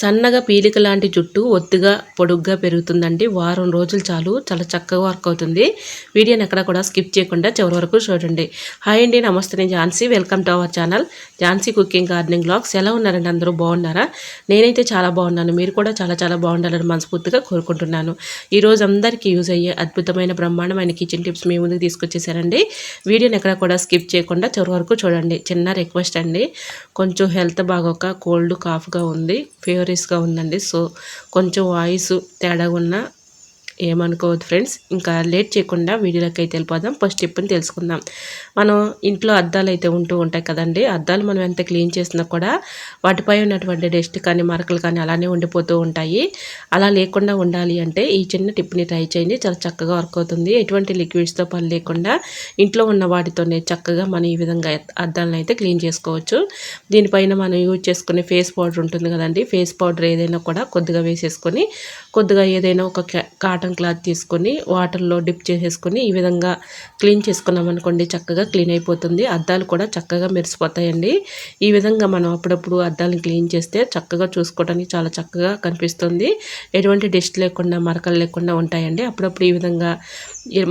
సన్నగా పీలిక లాంటి జుట్టు ఒత్తుగా పొడుగ్గా పెరుగుతుందండి. వారం రోజులు చాలు. చాలా చక్కగా వర్క్ అవుతుంది. వీడియోని ఎక్కడ కూడా స్కిప్ చేయకుండా చివరి వరకు చూడండి. హాయ్ అండి. నమస్తే. నేను Jhansi. Welcome to our channel Jhansi cooking gardening vlogs ఎలా ఉన్నారండి? అందరూ బాగున్నారా? నేనైతే చాలా బాగున్నాను. మీరు కూడా చాలా చాలా బాగుండాలని మనస్ఫూర్తిగా కోరుకుంటున్నాను. ఈరోజు అందరికీ యూజ్ అయ్యే అద్భుతమైన బ్రహ్మాండమైన కిచెన్ టిప్స్ మీ ముందుకు తీసుకొచ్చేసారండి. వీడియోని ఎక్కడ కూడా స్కిప్ చేయకుండా చివరి వరకు చూడండి. చిన్న రిక్వెస్ట్ అండి. కొంచెం హెల్త్ బాగోక కోల్డ్ కాఫ్గా ఉంది. ఫీవరిస్గా ఉందండి. సో కొంచెం వాయిస్ తేడా ఉన్న ఏమనుకోవద్దు ఫ్రెండ్స్. ఇంకా లేట్ చేయకుండా వీడియోలోకి అయితే వెళ్ళిపోదాం. ఫస్ట్ టిప్ని తెలుసుకుందాం. మనం ఇంట్లో అద్దాలు అయితే ఉంటూ ఉంటాయి కదండి. అద్దాలు మనం ఎంత క్లీన్ చేసినా కూడా వాటిపై ఉన్నటువంటి డస్ట్ కానీ మరకలు కానీ అలానే ఉండిపోతూ ఉంటాయి. అలా లేకుండా ఉండాలి అంటే ఈ చిన్న టిప్ని ట్రై చేయండి. చాలా చక్కగా వర్క్ అవుతుంది. ఎటువంటి లిక్విడ్స్తో పని లేకుండా ఇంట్లో ఉన్న వాటితోనే చక్కగా మనం ఈ విధంగా అద్దాలను అయితే క్లీన్ చేసుకోవచ్చు. దీనిపైన మనం యూజ్ చేసుకునే ఫేస్ పౌడర్ ఉంటుంది కదండి. ఫేస్ పౌడర్ ఏదైనా కూడా కొద్దిగా వేసేసుకొని కొద్దిగా ఏదైనా ఒక కాటన్ కాటన్ క్లాత్ తీసుకొని వాటర్లో డిప్ చేసేసుకొని ఈ విధంగా క్లీన్ చేసుకున్నాం అనుకోండి చక్కగా క్లీన్ అయిపోతుంది. అద్దాలు కూడా చక్కగా మెరిసిపోతాయండి. ఈ విధంగా మనం అప్పుడప్పుడు అద్దాలను క్లీన్ చేస్తే చక్కగా చూసుకోవడానికి చాలా చక్కగా కనిపిస్తుంది. ఎటువంటి డస్ట్ లేకుండా మరకలు లేకుండా ఉంటాయండి. అప్పుడప్పుడు ఈ విధంగా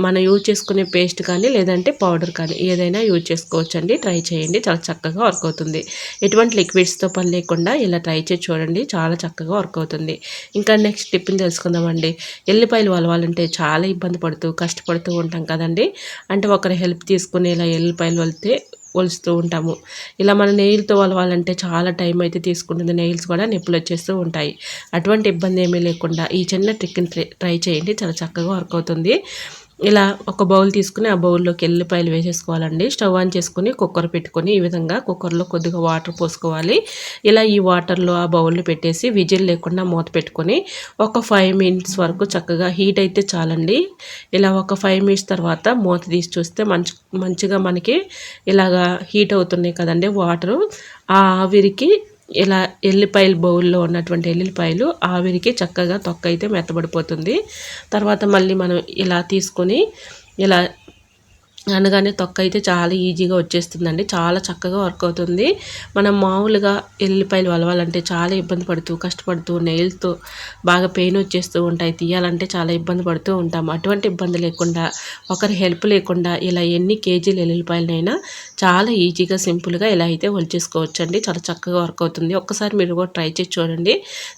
మనం యూజ్ చేసుకునే పేస్ట్ కానీ లేదంటే పౌడర్ కానీ ఏదైనా యూజ్ చేసుకోవచ్చండి. ట్రై చేయండి. చాలా చక్కగా వర్క్ అవుతుంది. ఎటువంటి లిక్విడ్స్తో పని లేకుండా ఇలా ట్రై చేసి చూడండి. చాలా చక్కగా వర్క్ అవుతుంది. ఇంకా నెక్స్ట్ టిప్ని తెలుసుకుందామండి. ఎల్లిపాయలు వలవాలంటే చాలా ఇబ్బంది పడుతూ కష్టపడుతూ ఉంటాం కదండి. అంటే ఒకరి హెల్ప్ తీసుకుని ఇలా ఎల్లిపాయలు వలితే ఒలుస్తూ ఉంటాము. ఇలా మన నెయిల్తో వలవాలంటే చాలా టైం అయితే తీసుకుంటుంది. నెయిల్స్ కూడా నొప్పులు వచ్చేస్తూ ఉంటాయి. అటువంటి ఇబ్బంది ఏమీ లేకుండా ఈ చిన్న ట్రిక్ని ట్రై చేయండి. చాలా చక్కగా వర్క్ అవుతుంది. ఇలా ఒక బౌల్ తీసుకుని ఆ బౌల్లోకి ఎల్లిపాయలు వేసేసుకోవాలండి. స్టవ్ ఆన్ చేసుకుని కుక్కర్ పెట్టుకొని ఈ విధంగా కుక్కర్లో కొద్దిగా వాటర్ పోసుకోవాలి. ఇలా ఈ వాటర్లో ఆ బౌల్ని పెట్టేసి విజిల్ లేకుండా మూత పెట్టుకొని ఒక ఫైవ్ మినిట్స్ వరకు చక్కగా హీట్ అయితే చాలండి. ఇలా ఒక ఫైవ్ మినిట్స్ తర్వాత మూత తీసి చూస్తే మంచి మంచిగా మనకి ఇలాగా హీట్ అవుతున్నాయి కదండి వాటరు. ఆ ఆవిరికి ఇలా ఎల్లిపాయలు బౌల్లో ఉన్నటువంటి ఎల్లిపాయలు ఆవిరికి చక్కగా తొక్క అయితే మెత్తబడిపోతుంది. తర్వాత మళ్ళీ మనం ఇలా తీసుకొని ఇలా అనగానే తొక్క అయితే చాలా ఈజీగా వచ్చేస్తుందండి. చాలా చక్కగా వర్క్ అవుతుంది. మనం మామూలుగా ఎల్లిపాయలు వలవాలంటే చాలా ఇబ్బంది పడుతూ కష్టపడుతూ నెయిల్తో బాగా పెయిన్ వచ్చేస్తూ ఉంటాయి. తీయాలంటే చాలా ఇబ్బంది పడుతూ ఉంటాం. అటువంటి ఇబ్బంది లేకుండా ఒకరి హెల్ప్ లేకుండా ఇలా ఎన్ని కేజీలు ఎల్లిపాయలనైనా చాలా ఈజీగా సింపుల్గా ఇలా అయితే వలిచేసుకోవచ్చు అండి చాలా చక్కగా వర్క్ అవుతుంది. ఒక్కసారి మీరు కూడా ట్రై చేసి చూడండి.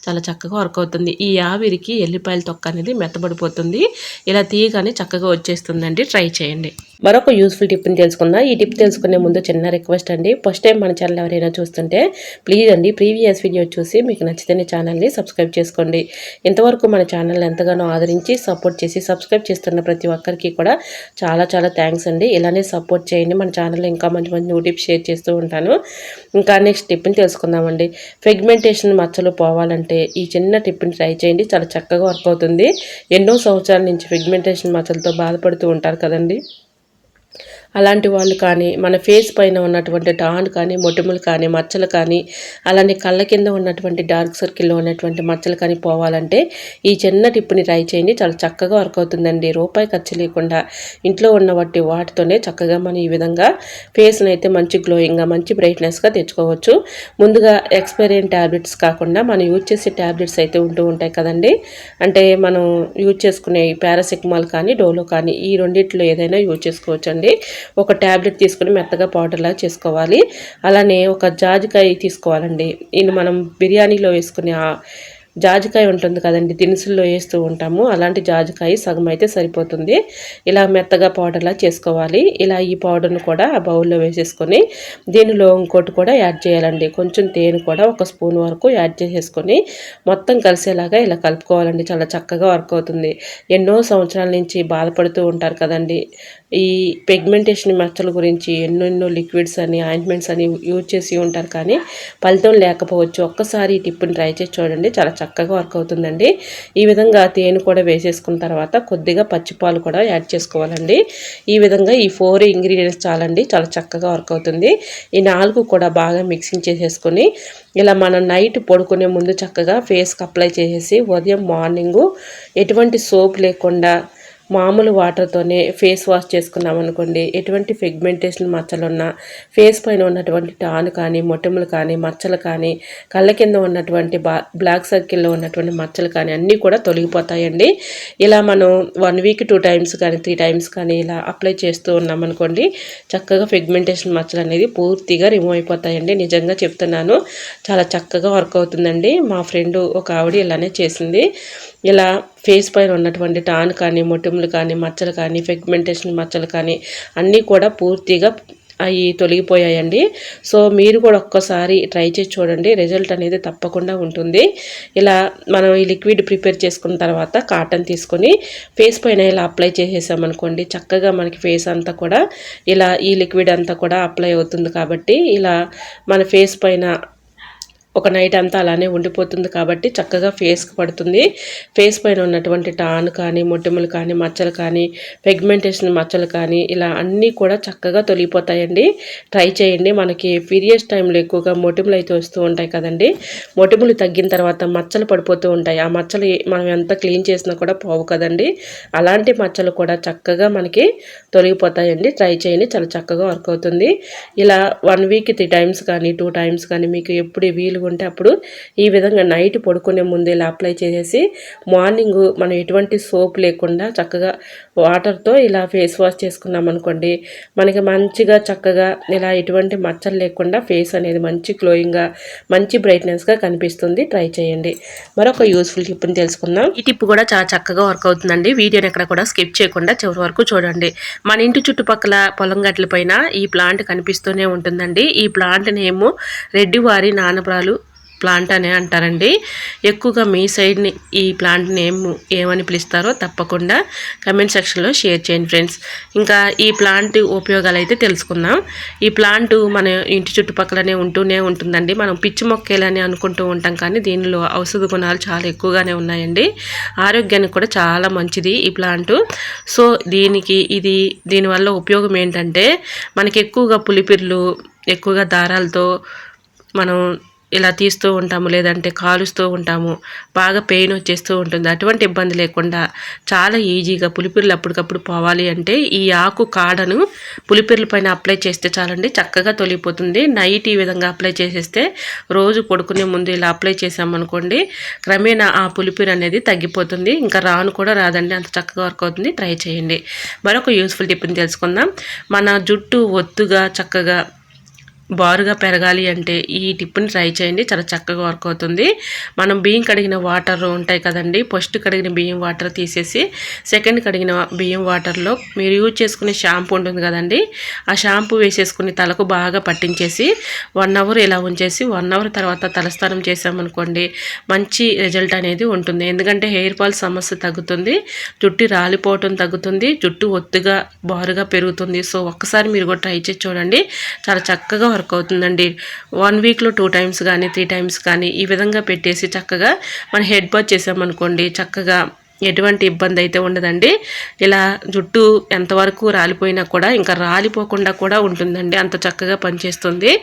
చాలా చక్కగా వర్క్ అవుతుంది. ఈ ఆవిరికి ఎల్లిపాయల తొక్క అనేది మెత్తబడిపోతుంది. ఇలా తీయగానే చక్కగా వచ్చేస్తుందండి. ట్రై చేయండి. మరొక యూస్ఫుల్ టిప్ని తెలుసుకుందాం. ఈ టిప్ తెలుసుకునే ముందు చిన్న రిక్వెస్ట్ అండి. ఫస్ట్ టైం మన ఛానల్ ఎవరైనా చూస్తుంటే ప్లీజ్ అండి ప్రీవియస్ వీడియో చూసి మీకు నచ్చితే ఛానల్ని సబ్స్క్రైబ్ చేసుకోండి. ఇంతవరకు మన ఛానల్ ఎంతగానో ఆదరించి సపోర్ట్ చేసి సబ్స్క్రైబ్ చేస్తున్న ప్రతి ఒక్కరికి కూడా చాలా చాలా థ్యాంక్స్ అండి. ఇలానే సపోర్ట్ చేయండి. మన ఛానల్ ఇంకా మంచి మంచి న్యూ టిప్స్ షేర్ చేస్తూ ఉంటాను. ఇంకా నెక్స్ట్ టిప్ని తెలుసుకుందామండి. ఫెగ్మెంటేషన్ మచ్చలు పోవాలంటే ఈ చిన్న టిప్ని ట్రై చేయండి. చాలా చక్కగా వర్క్ అవుతుంది. ఎన్నో సంవత్సరాల నుంచి ఫెగ్మెంటేషన్ మచ్చలతో బాధపడుతూ ఉంటారు కదండి. అలాంటి వాళ్ళు కానీ మన ఫేస్ పైన ఉన్నటువంటి టాన్ కానీ మొటిములు కానీ మచ్చలు కానీ అలానే కళ్ళ కింద ఉన్నటువంటి డార్క్ సర్కిల్లో ఉన్నటువంటి మచ్చలు కానీ పోవాలంటే ఈ చిన్న టిప్పుని ట్రై చేయండి. చాలా చక్కగా వర్క్ అవుతుందండి. రూపాయి ఖర్చు లేకుండా ఇంట్లో ఉన్న వాటి వాటితోనే చక్కగా మనం ఈ విధంగా ఫేస్ని అయితే మంచి గ్లోయింగ్గా మంచి బ్రైట్నెస్గా తెచ్చుకోవచ్చు. ముందుగా ఎక్స్పైరియన్ ట్యాబ్లెట్స్ కాకుండా మనం యూజ్ చేసే ట్యాబ్లెట్స్ అయితే ఉంటూ ఉంటాయి కదండి. అంటే మనం యూజ్ చేసుకునే పారాసిటమాల్ కానీ డోలో కానీ ఈ రెండిట్లో ఏదైనా యూజ్ చేసుకోవచ్చండి. ఒక ట్యాబ్లెట్ తీసుకుని మెత్తగా పౌడర్లా చేసుకోవాలి. అలానే ఒక జాజికాయ తీసుకోవాలండి. ఇది మనం బిర్యానీలో వేసుకునే జాజికాయ ఉంటుంది కదండి దినుసుల్లో వేస్తూ ఉంటాము. అలాంటి జాజికాయ సగం అయితే సరిపోతుంది. ఇలా మెత్తగా పౌడర్లా చేసుకోవాలి. ఇలా ఈ పౌడర్ను కూడా ఆ బౌల్లో వేసేసుకొని దీనిలో ఇంకోటి కూడా యాడ్ చేయాలండి. కొంచెం తేనె కూడా ఒక స్పూన్ వరకు యాడ్ చేసేసుకొని మొత్తం కలిసేలాగా ఇలా కలుపుకోవాలండి. చాలా చక్కగా వర్క్ అవుతుంది. ఎన్నో సంవత్సరాల నుంచి బాధపడుతూ ఉంటారు కదండి. ఈ పెగ్మెంటేషన్ మచ్చల గురించి ఎన్నెన్నో లిక్విడ్స్ అని ఆయింట్మెంట్స్ అని యూజ్ చేసి ఉంటారు. కానీ ఫలితం లేకపోవచ్చు. ఒక్కసారి ఈ టిప్ని ట్రై చేసి చూడండి. చాలా చక్కగా వర్క్ అవుతుందండి. ఈ విధంగా తేనె కూడా వేసేసుకున్న తర్వాత కొద్దిగా పచ్చిపాలు కూడా యాడ్ చేసుకోవాలండి. ఈ విధంగా ఈ ఫోర్ ఇంగ్రీడియంట్స్ చాలండి. చాలా చక్కగా వర్క్ అవుతుంది. ఈ నాలుగు కూడా బాగా మిక్సింగ్ చేసేసుకొని ఇలా మనం నైట్ పడుకునే ముందు చక్కగా ఫేస్కి అప్లై చేసేసి ఉదయం మార్నింగు ఎటువంటి సోప్ లేకుండా మామూలు వాటర్తోనే ఫేస్ వాష్ చేసుకున్నాం అనుకోండి ఎటువంటి ఫిగ్మెంటేషన్ మచ్చలున్నా ఫేస్ పైన ఉన్నటువంటి టాన్ కానీ మొటిములు కానీ మచ్చలు కానీ కళ్ళ కింద ఉన్నటువంటి బ్లాక్ సర్కిల్లో ఉన్నటువంటి మచ్చలు కానీ అన్నీ కూడా తొలగిపోతాయండి. ఇలా మనం వన్ వీక్ టూ టైమ్స్ కానీ త్రీ టైమ్స్ కానీ ఇలా అప్లై చేస్తూ ఉన్నాం అనుకోండి చక్కగా ఫిగ్మెంటేషన్ మచ్చలు అనేది పూర్తిగా రిమూవ్ అయిపోతాయండి. నిజంగా చెప్తున్నాను చాలా చక్కగా వర్క్ అవుతుందండి. మా ఫ్రెండ్ ఒక ఆవిడ ఇలానే చేసింది. ఇలా ఫేస్ పైన ఉన్నటువంటి టాన్ కానీ మొటిములు కానీ మచ్చలు కానీ ఫెగ్మెంటేషన్ మచ్చలు కానీ అన్నీ కూడా పూర్తిగా అవి తొలగిపోయాయండి. సో మీరు కూడా ఒక్కసారి ట్రై చేసి చూడండి. రిజల్ట్ అనేది తప్పకుండా ఉంటుంది. ఇలా మనం ఈ లిక్విడ్ ప్రిపేర్ చేసుకున్న తర్వాత కాటన్ తీసుకొని ఫేస్ పైన ఇలా అప్లై చేసేసామనుకోండి చక్కగా మనకి ఫేస్ అంతా కూడా ఇలా ఈ లిక్విడ్ అంతా కూడా అప్లై అవుతుంది కాబట్టి ఇలా మన ఫేస్ పైన ఒక నైట్ అంతా అలానే ఉండిపోతుంది కాబట్టి చక్కగా ఫేస్కి పడుతుంది. ఫేస్ పైన ఉన్నటువంటి టాన్ కానీ మొటిమలు కానీ మచ్చలు కానీ పెగ్మెంటేషన్ మచ్చలు కానీ ఇలా అన్నీ కూడా చక్కగా తొలగిపోతాయండి. ట్రై చేయండి. మనకి పీరియడ్స్ టైంలో ఎక్కువగా మొటిమలు అయితే వస్తూ ఉంటాయి కదండి. మొటిమలు తగ్గిన తర్వాత మచ్చలు పడిపోతూ ఉంటాయి. ఆ మచ్చలు మనం ఎంత క్లీన్ చేసినా కూడా పోవు కదండి. అలాంటి మచ్చలు కూడా చక్కగా మనకి తొలగిపోతాయండి. ట్రై చేయండి. చాలా చక్కగా వర్క్ అవుతుంది. ఇలా వన్ వీక్ త్రీ టైమ్స్ కానీ టూ టైమ్స్ కానీ మీకు ఎప్పుడు వీలు ఉంటే అప్పుడు ఈ విధంగా నైట్ పడుకునే ముందు ఇలా అప్లై చేసేసి మార్నింగ్ మనం ఎటువంటి సోప్ లేకుండా చక్కగా వాటర్తో ఇలా ఫేస్ వాష్ చేసుకున్నాం అనుకోండి మనకి మంచిగా చక్కగా ఇలా ఎటువంటి మచ్చలు లేకుండా ఫేస్ అనేది మంచి గ్లోయింగ్గా మంచి బ్రైట్నెస్గా కనిపిస్తుంది. ట్రై చేయండి. మరొక యూస్ఫుల్ టిప్ని తెలుసుకుందాం. ఈ టిప్ కూడా చాలా చక్కగా వర్క్ అవుతుందండి. వీడియోని ఎక్కడ కూడా స్కిప్ చేయకుండా చివరి వరకు చూడండి. మన ఇంటి చుట్టుపక్కల పొలం గట్ల పైన ఈ ప్లాంట్ కనిపిస్తూనే ఉంటుందండి. ఈ ప్లాంట్ నేము రెడ్డివారి నానబ్రాలు ప్లాంట్ అనే అంటారండి. ఎక్కువగా మీ సైడ్ని ఈ ప్లాంట్ నేమ్ ఏమని పిలుస్తారో తప్పకుండా కమెంట్ సెక్షన్లో షేర్ చేయండి ఫ్రెండ్స్. ఇంకా ఈ ప్లాంట్ ఉపయోగాలు అయితే తెలుసుకుందాం. ఈ ప్లాంట్ మన ఇంటి చుట్టుపక్కలనే ఉంటూనే ఉంటుందండి. మనం పిచ్చి మొక్కేలని అనుకుంటూ ఉంటాం కానీ దీనిలో ఔషధ గుణాలు చాలా ఎక్కువగానే ఉన్నాయండి. ఆరోగ్యానికి కూడా చాలా మంచిది ఈ ప్లాంట్. సో దీనికి ఇది దీనివల్ల ఉపయోగం ఏంటంటే మనకి ఎక్కువగా పులిపిర్లు ఎక్కువగా దారాలతో మనం ఇలా తీస్తూ ఉంటాము లేదంటే కాలుస్తూ ఉంటాము బాగా పెయిన్ వచ్చేస్తూ ఉంటుంది. అటువంటి ఇబ్బంది లేకుండా చాలా ఈజీగా పులిపిర్లు అప్పటికప్పుడు పోవాలి అంటే ఈ ఆకు కాడను పులిపిర్ల పైన అప్లై చేస్తే చాలండి. చక్కగా తొలిగిపోతుంది. నైట్ ఈ విధంగా అప్లై చేసేస్తే రోజు పడుకునే ముందు ఇలా అప్లై చేసామనుకోండి క్రమేణా ఆ పులిపిర్ అనేది తగ్గిపోతుంది. ఇంకా రాను కూడా రాదండి. అంత చక్కగా వర్క్ అవుతుంది. ట్రై చేయండి. మరొక యూస్ఫుల్ టిప్ని తెలుసుకుందాం. మన జుట్టు ఒత్తుగా చక్కగా బారుగా పెరగాలి అంటే ఈ టిప్ని ట్రై చేయండి. చాలా చక్కగా వర్క్ అవుతుంది. మనం బియ్యం కడిగిన వాటర్ ఉంటాయి కదండి. ఫస్ట్ కడిగిన బియ్యం వాటర్ తీసేసి సెకండ్ కడిగిన బియ్యం వాటర్లో మీరు యూజ్ చేసుకునే షాంపూ ఉంటుంది కదండి. ఆ షాంపూ వేసేసుకుని తలకు బాగా పట్టించేసి వన్ అవర్ ఇలా ఉంచేసి వన్ అవర్ తర్వాత తలస్నానం చేసామనుకోండి మంచి రిజల్ట్ అనేది ఉంటుంది. ఎందుకంటే హెయిర్ ఫాల్ సమస్య తగ్గుతుంది జుట్టు రాలిపోవటం తగ్గుతుంది జుట్టు ఒత్తుగా బారుగా పెరుగుతుంది. సో ఒక్కసారి మీరు కూడా ట్రై చేసి చూడండి. చాలా చక్కగా వర్క్ అవుతుందండి. వన్ వీక్లో టూ టైమ్స్ కానీ త్రీ టైమ్స్ కానీ ఈ విధంగా పెట్టేసి చక్కగా మన హెడ్ బాత్ చేసామనుకోండి చక్కగా ఎటువంటి ఇబ్బంది అయితే ఉండదండి. ఇలా జుట్టు ఎంతవరకు రాలిపోయినా కూడా ఇంకా రాలిపోకుండా కూడా ఉంటుందండి. అంత చక్కగా పనిచేస్తుంది.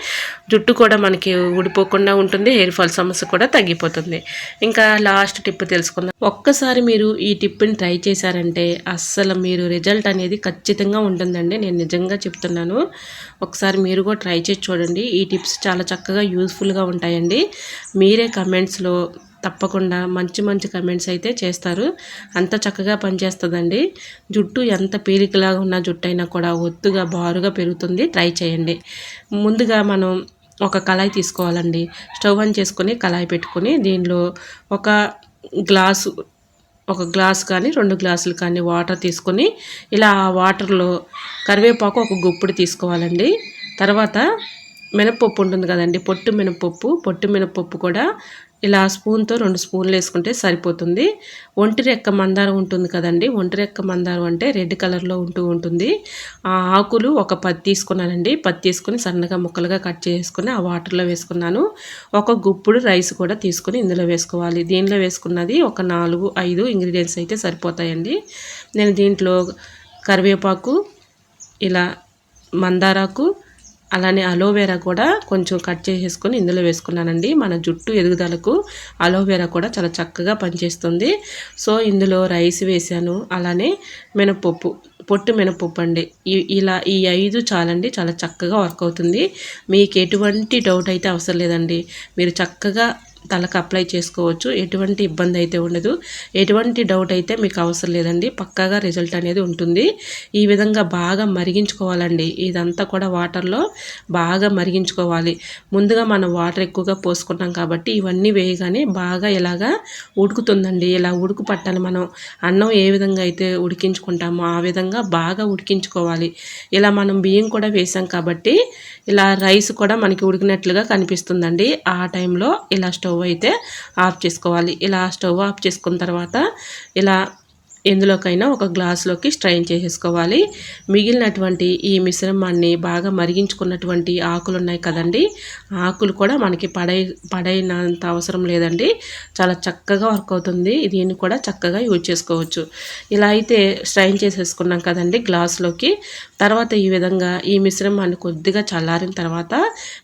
జుట్టు కూడా మనకి ఊడిపోకుండా ఉంటుంది. హెయిర్ ఫాల్ సమస్య కూడా తగ్గిపోతుంది. ఇంకా లాస్ట్ టిప్ తెలుసుకుందాం. ఒక్కసారి మీరు ఈ టిప్ని ట్రై చేశారంటే అస్సలు మీరు రిజల్ట్ అనేది ఖచ్చితంగా ఉంటుందండి. నేను నిజంగా చెప్తున్నాను. ఒకసారి మీరు కూడా ట్రై చేసి చూడండి. ఈ టిప్స్ చాలా చక్కగా యూస్ఫుల్గా ఉంటాయండి. మీరే కమెంట్స్లో తప్పకుండా మంచి మంచి కమెంట్స్ అయితే చేస్తారు. అంత చక్కగా పనిచేస్తుందండి. జుట్టు ఎంత పీలికలాగా ఉన్న జుట్టు అయినా కూడా ఒత్తుగా బారుగా పెరుగుతుంది. ట్రై చేయండి. ముందుగా మనం ఒక కళాయి తీసుకోవాలండి. స్టవ్ ఆన్ చేసుకొని కళాయి పెట్టుకొని దీనిలో ఒక గ్లాసు ఒక గ్లాస్ కానీ రెండు గ్లాసులు కానీ వాటర్ తీసుకొని ఇలా ఆ వాటర్లో కరివేపాకు ఒక గుప్పుడు తీసుకోవాలండి. తర్వాత మినపప్పు ఉంటుంది కదండి పొట్టు మినపప్పు పొట్టు మినపప్పు కూడా ఇలా స్పూన్తో రెండు స్పూన్లు వేసుకుంటే సరిపోతుంది. ఒంటి రెక్క మందారం ఉంటుంది కదండి ఒంటి రెక్క మందారం అంటే రెడ్ కలర్లో ఉంటూ ఉంటుంది. ఆ ఆకులు ఒక పది తీసుకున్నానండి. పది తీసుకుని సన్నగా ముక్కలుగా కట్ చేసుకుని ఆ వాటర్లో వేసుకున్నాను. ఒక గుప్పుడు రైస్ కూడా తీసుకుని ఇందులో వేసుకోవాలి. దీనిలో వేసుకున్నది ఒక నాలుగు ఐదు ఇంగ్రీడియంట్స్ అయితే సరిపోతాయండి. నేను దీంట్లో కరివేపాకు ఇలా మందారాకు అలానే అలోవెరా కూడా కొంచెం కట్ చేసేసుకొని ఇందులో వేసుకున్నానండి. మన జుట్టు ఎదుగుదలకు అలోవెరా కూడా చాలా చక్కగా పనిచేస్తుంది. సో ఇందులో రైస్ వేసాను. అలానే మినపప్పు పొట్టు మినపప్పు అండి. ఇలా ఈ ఐదు చాలండి చాలా చక్కగా వర్క్ అవుతుంది. మీకు ఎటువంటి డౌట్ అయితే అవసరం లేదండి. మీరు చక్కగా తలకు అప్లై చేసుకోవచ్చు. ఎటువంటి ఇబ్బంది అయితే ఉండదు. ఎటువంటి డౌట్ అయితే మీకు అవసరం లేదండి. పక్కాగా రిజల్ట్ అనేది ఉంటుంది. ఈ విధంగా బాగా మరిగించుకోవాలండి. ఇదంతా కూడా వాటర్లో బాగా మరిగించుకోవాలి. ముందుగా మనం వాటర్ ఎక్కువగా పోసుకున్నాం కాబట్టి ఇవన్నీ వేయగానే బాగా ఇలాగా ఉడుకుతుందండి. ఇలా ఉడుకు పట్టాలి మనం. అన్నం ఏ విధంగా అయితే ఉడికించుకుంటామో ఆ విధంగా బాగా ఉడికించుకోవాలి. ఇలా మనం బియ్యం కూడా వేసాం కాబట్టి ఇలా రైస్ కూడా మనకి ఉడికినట్లుగా కనిపిస్తుందండి. ఆ టైంలో ఇలా స్టవ్ అయితే ఆఫ్ చేసుకోవాలి. ఇలా స్టవ్ ఆఫ్ చేసుకున్న తర్వాత ఇలా ఎందులోకైనా ఒక గ్లాస్లోకి స్ట్రైన్ చేసేసుకోవాలి. మిగిలినటువంటి ఈ మిశ్రమాన్ని బాగా మరిగించుకున్నటువంటి ఆకులు ఉన్నాయి కదండి. ఆకులు కూడా మనకి పడై పడైనంత అవసరం లేదండి. చాలా చక్కగా వర్క్ అవుతుంది. దీన్ని కూడా చక్కగా యూజ్ చేసుకోవచ్చు. ఇలా అయితే స్ట్రైన్ చేసేసుకున్నాం కదండి గ్లాస్లోకి. తర్వాత ఈ విధంగా ఈ మిశ్రమాన్ని కొద్దిగా చల్లారిన తర్వాత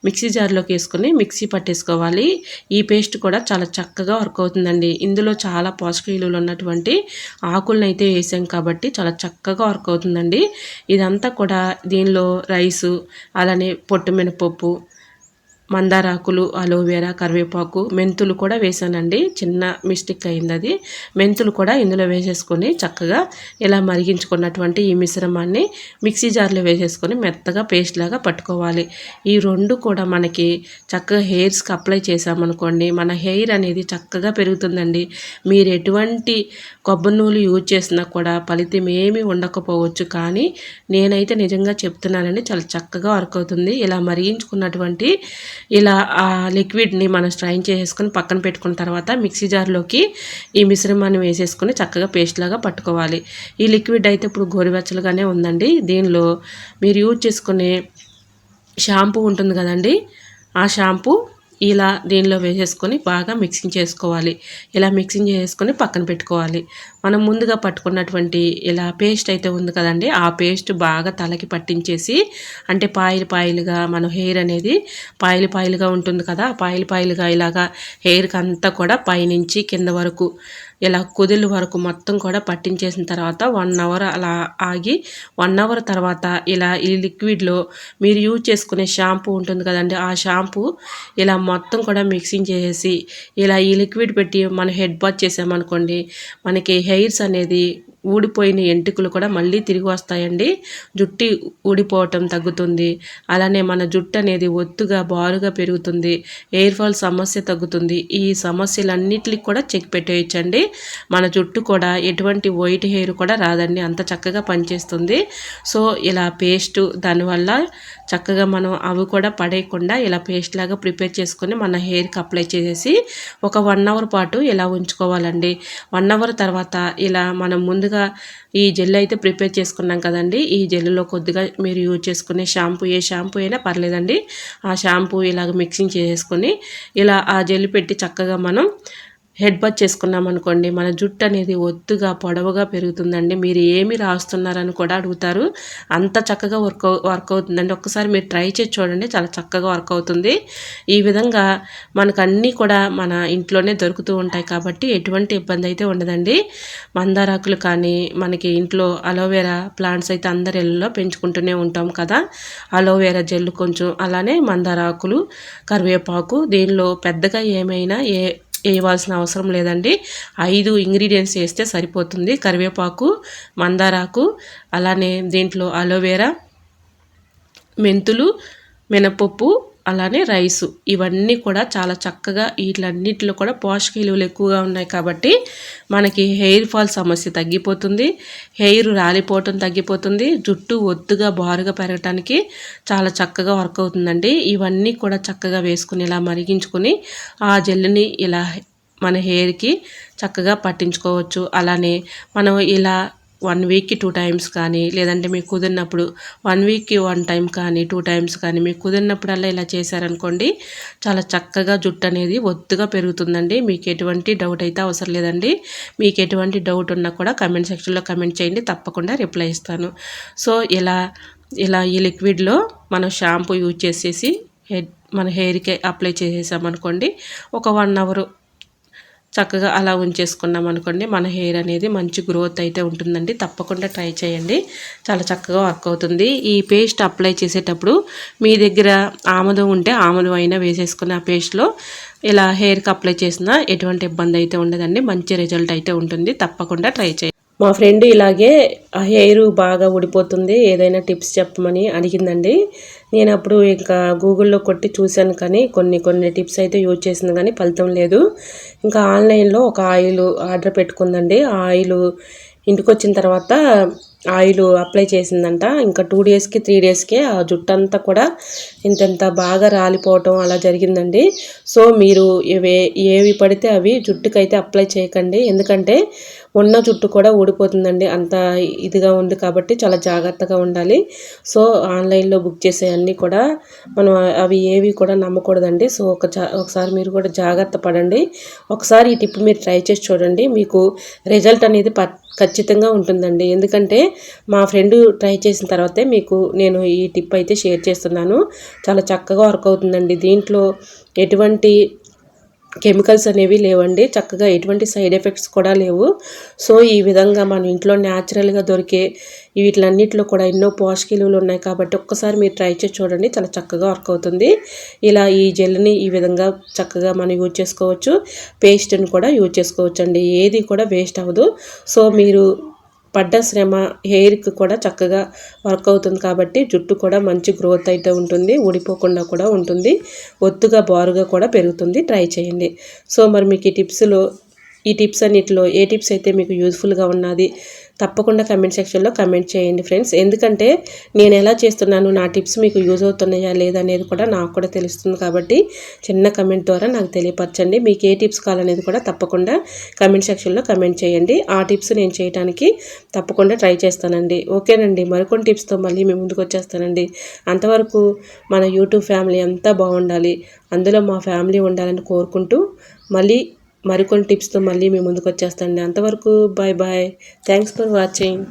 మిక్సీ జార్లోకి వేసుకుని మిక్సీ పట్టేసుకోవాలి. ఈ పేస్ట్ కూడా చాలా చక్కగా వర్క్ అవుతుందండి. ఇందులో చాలా పోషక విలువలు ఉన్నటువంటి ఆకు ఆకులను అయితే వేసాం కాబట్టి చాలా చక్కగా వర్క్ అవుతుందండి. ఇదంతా కూడా దీనిలో రైసు అలానే పొట్టు మినపప్పు మందారాకులు అలోవెరా కరివేపాకు మెంతులు కూడా వేసానండి. చిన్న మిస్టేక్ అయింది అది మెంతులు కూడా ఇందులో వేసేసుకొని చక్కగా ఇలా మరిగించుకున్నటువంటి ఈ మిశ్రమాన్ని మిక్సీ జార్లో వేసేసుకొని మెత్తగా పేస్ట్ లాగా పట్టుకోవాలి. ఈ రెండు కూడా మనకి చక్కగా హెయిర్స్కి అప్లై చేసామనుకోండి మన హెయిర్ అనేది చక్కగా పెరుగుతుందండి. మీరు ఎటువంటి కొబ్బరి నూలు యూజ్ చేసినా కూడా ఫలితం ఏమీ ఉండకపోవచ్చు. కానీ నేనైతే నిజంగా చెప్తున్నానండి చాలా చక్కగా వర్క్ అవుతుంది. ఇలా మరిగించుకున్నటువంటి ఇలా ఆ లిక్విడ్ని మనం స్ట్రైన్ చేసేసుకొని పక్కన పెట్టుకున్న తర్వాత మిక్సీ జార్లోకి ఈ మిశ్రమాన్ని వేసేసుకొని చక్కగా పేస్ట్ లాగా పట్టుకోవాలి. ఈ లిక్విడ్ అయితే ఇప్పుడు గోరువెచ్చలుగానే ఉందండి. దీనిలో మీరు యూజ్ చేసుకునే షాంపూ ఉంటుంది కదండి. ఆ షాంపూ ఇలా దీనిలో వేసేసుకొని బాగా మిక్సింగ్ చేసుకోవాలి. ఇలా మిక్సింగ్ చేసుకొని పక్కన పెట్టుకోవాలి. మనం ముందుగా పట్టుకున్నటువంటి ఇలా పేస్ట్ అయితే ఉంది కదండి ఆ పేస్ట్ బాగా తలకి పట్టించేసి అంటే పాయలు పాయలుగా మన హెయిర్ అనేది పాయలు పాయలుగా ఉంటుంది కదా పాయలు పాయలుగా ఇలాగా హెయిర్కి అంతా కూడా పైనుంచి కింద వరకు ఇలా కుదిలి వరకు మొత్తం కూడా పట్టించేసిన తర్వాత వన్ అవర్ అలా ఆగి వన్ అవర్ తర్వాత ఇలా ఈ లిక్విడ్లో మీరు యూజ్ చేసుకునే షాంపూ ఉంటుంది కదండి ఆ షాంపూ ఇలా మొత్తం కూడా మిక్సింగ్ చేసేసి ఇలా ఈ లిక్విడ్ పెట్టి మనం హెడ్ బాత్ చేసామనుకోండి మనకి హెయిర్స్ అనేది ఊడిపోయిన ఎంటుకలు కూడా మళ్ళీ తిరిగి వస్తాయండి. జుట్టు ఊడిపోవటం తగ్గుతుంది. అలానే మన జుట్టు అనేది ఒత్తుగా బారుగా పెరుగుతుంది. ఎయిర్ ఫాల్ సమస్య తగ్గుతుంది. ఈ సమస్యలన్నిటికి కూడా చెక్ పెట్టేయచ్చండి. మన జుట్టు కూడా ఎటువంటి వైట్ హెయిర్ కూడా రాదండి. అంత చక్కగా పనిచేస్తుంది. సో ఇలా పేస్ట్ దానివల్ల చక్కగా మనం అవి కూడా పడేయకుండా ఇలా పేస్ట్ లాగా ప్రిపేర్ చేసుకొని మన హెయిర్కి అప్లై చేసేసి ఒక వన్ అవర్ పాటు ఇలా ఉంచుకోవాలండి. వన్ అవర్ తర్వాత ఇలా మనం ముందుగా ఈ జెల్ అయితే ప్రిపేర్ చేసుకున్నాం కదండి. ఈ జెల్లో కొద్దిగా మీరు యూజ్ చేసుకునే షాంపూ ఏ షాంపూ అయినా పర్లేదండి. ఆ షాంపూ ఇలాగ మిక్సింగ్ చేసుకొని ఇలా ఆ జెల్ పెట్టి చక్కగా మనం హెడ్ బత్ చేసుకున్నాం అనుకోండి మన జుట్టు అనేది ఒత్తుగా పొడవుగా పెరుగుతుందండి. మీరు ఏమి రాస్తున్నారని కూడా అడుగుతారు. అంత చక్కగా వర్క్ వర్క్ అవుతుందండి. ఒక్కసారి మీరు ట్రై చేసి చూడండి చాలా చక్కగా వర్క్ అవుతుంది. ఈ విధంగా మనకు అన్నీ కూడా మన ఇంట్లోనే దొరుకుతూ ఉంటాయి కాబట్టి ఎటువంటి ఇబ్బంది అయితే ఉండదండి. మందారాకులు కానీ మనకి ఇంట్లో అలోవెరా ప్లాంట్స్ అయితే అందరి ఇళ్ళలో పెంచుకుంటూనే ఉంటాం కదా. అలోవెరా జెల్ కొంచెం అలానే మందారాకులు కరివేపాకు దీనిలో పెద్దగా ఏమైనా ఏ వేయవలసిన అవసరం లేదండి. ఐదు ఇంగ్రీడియంట్స్ వేస్తే సరిపోతుంది. కరివేపాకు మందారాకు అలానే దీంట్లో అలోవేరా మెంతులు మినపప్పు అలానే రైసు. ఇవన్నీ కూడా చాలా చక్కగా వీటిలన్నిటిలో కూడా పోషక విలువలు ఎక్కువగా ఉన్నాయి కాబట్టి మనకి హెయిర్ ఫాల్ సమస్య తగ్గిపోతుంది. హెయిర్ రాలిపోవటం తగ్గిపోతుంది. జుట్టు ఒత్తుగా బారుగా పెరగటానికి చాలా చక్కగా వర్క్ అవుతుందండి. ఇవన్నీ కూడా చక్కగా వేసుకుని ఇలా మరిగించుకొని ఆ జెల్లుని ఇలా మన హెయిర్కి చక్కగా పట్టించుకోవచ్చు. అలానే మనం ఇలా వన్ వీక్కి టూ టైమ్స్ కానీ లేదంటే మీకు కుదిరినప్పుడు వన్ వీక్కి వన్ టైం కానీ టూ టైమ్స్ కానీ మీకు కుదిరినప్పుడల్లా ఇలా చేశారనుకోండి చాలా చక్కగా జుట్టు అనేది ఒత్తుగా పెరుగుతుందండి. మీకు ఎటువంటి డౌట్ అయితే అవసరం లేదండి. మీకు ఎటువంటి డౌట్ ఉన్నా కూడా కమెంట్ సెక్షన్లో కమెంట్ చేయండి తప్పకుండా రిప్లై ఇస్తాను. సో ఇలా ఇలా ఈ లిక్విడ్లో మనం షాంపూ యూజ్ చేసేసి హెడ్ మన హెయిర్కి అప్లై చేసేసామనుకోండి ఒక వన్ అవర్ చక్కగా అలా ఉంచేసుకున్నాం అనుకోండి మన హెయిర్ అనేది మంచి గ్రోత్ అయితే ఉంటుందండి. తప్పకుండా ట్రై చేయండి. చాలా చక్కగా వర్క్ అవుతుంది. ఈ పేస్ట్ అప్లై చేసేటప్పుడు మీ దగ్గర ఆముదం ఉంటే ఆముదం అయినా వేసేసుకుని ఆ పేస్ట్లో ఇలా హెయిర్కి అప్లై చేసినా ఎటువంటి ఇబ్బంది అయితే ఉండదండి. మంచి రిజల్ట్ అయితే ఉంటుంది. తప్పకుండా ట్రై చేయండి. మా ఫ్రెండ్ ఇలాగే ఆ హెయిర్ బాగా ఊడిపోతుంది. ఏదైనా టిప్స్ చెప్పమని అడిగిందండి. నేను అప్పుడు ఇంకా గూగుల్లో కొట్టి చూశాను కానీ కొన్ని కొన్ని టిప్స్ అయితే యూజ్ చేసింది కానీ ఫలితం లేదు. ఇంకా ఆన్లైన్లో ఒక ఆయిల్ ఆర్డర్ పెట్టుకుందండి. ఆ ఆయిల్ ఇంటికి వచ్చిన తర్వాత ఆయిల్ అప్లై చేసిందంట. ఇంకా టూ డేస్కి త్రీ డేస్కే ఆ జుట్టు అంతా కూడా ఇంతంత బాగా రాలిపోవటం అలా జరిగిందండి. సో మీరు ఇవే ఏవి పడితే అవి జుట్టుకైతే అప్లై చేయకండి. ఎందుకంటే ఉన్న జుట్టు కూడా ఊడిపోతుందండి. అంత ఇదిగా ఉంది కాబట్టి చాలా జాగ్రత్తగా ఉండాలి. సో ఆన్లైన్లో బుక్ చేసే అన్నీ కూడా మనం అవి ఏవి కూడా నమ్మకూడదండి. సో ఒక ఒకసారి మీరు కూడా జాగ్రత్త పడండి. ఒకసారి ఈ టిప్ మీరు ట్రై చేసి చూడండి. మీకు రిజల్ట్ అనేది ఖచ్చితంగా ఉంటుందండి. ఎందుకంటే మా ఫ్రెండ్ ట్రై చేసిన తర్వాతే మీకు నేను ఈ టిప్ అయితే షేర్ చేస్తున్నాను. చాలా చక్కగా వర్క్ అవుతుందండి. దీంట్లో ఎటువంటి కెమికల్స్ అనేవి లేవండి. చక్కగా ఎటువంటి సైడ్ ఎఫెక్ట్స్ కూడా లేవు. సో ఈ విధంగా మన ఇంట్లో న్యాచురల్గా దొరికే వీటిలన్నింటిలో కూడా ఎన్నో పోషకిలువలు ఉన్నాయి కాబట్టి ఒక్కసారి మీరు ట్రై చేసి చూడండి. చాలా చక్కగా వర్క్ అవుతుంది. ఇలా ఈ జెల్ని ఈ విధంగా చక్కగా మనం యూజ్ చేసుకోవచ్చు. పేస్ట్ని కూడా యూజ్ చేసుకోవచ్చు అండి ఏది కూడా వేస్ట్ అవ్వదు. సో మీరు పడ్డ శ్రమ హెయిర్కి కూడా చక్కగా వర్క్ అవుతుంది కాబట్టి జుట్టు కూడా మంచి గ్రోత్ అయితే ఉంటుంది ఊడిపోకుండా కూడా ఉంటుంది ఒత్తుగా బారుగా కూడా పెరుగుతుంది. ట్రై చేయండి. సో మరి మీకు ఈ టిప్స్లో ఈ టిప్స్ అన్నిటిలో ఏ టిప్స్ అయితే మీకు యూజ్ఫుల్గా ఉన్నది తప్పకుండా కమెంట్ సెక్షన్లో కమెంట్ చేయండి ఫ్రెండ్స్. ఎందుకంటే నేను ఎలా చేస్తున్నాను నా టిప్స్ మీకు యూజ్ అవుతున్నాయా లేదనేది కూడా నాకు కూడా తెలుస్తుంది కాబట్టి చిన్న కమెంట్ ద్వారా నాకు తెలియపరచండి. మీకు ఏ టిప్స్ కావాలనేది కూడా తప్పకుండా కమెంట్ సెక్షన్లో కమెంట్ చేయండి. ఆ టిప్స్ నేను చేయడానికి తప్పకుండా ట్రై చేస్తానండి. ఓకేనండి. మరికొన్ని టిప్స్తో మళ్ళీ మేము ముందుకు వచ్చేస్తానండి. అంతవరకు మన యూట్యూబ్ ఫ్యామిలీ అంతా బాగుండాలి. అందులో మా ఫ్యామిలీ ఉండాలని కోరుకుంటూ మళ్ళీ మరికొన్ని టిప్స్తో మళ్ళీ మీ ముందుకు వచ్చేస్తాండి అంతవరకు bye bye thanks for watching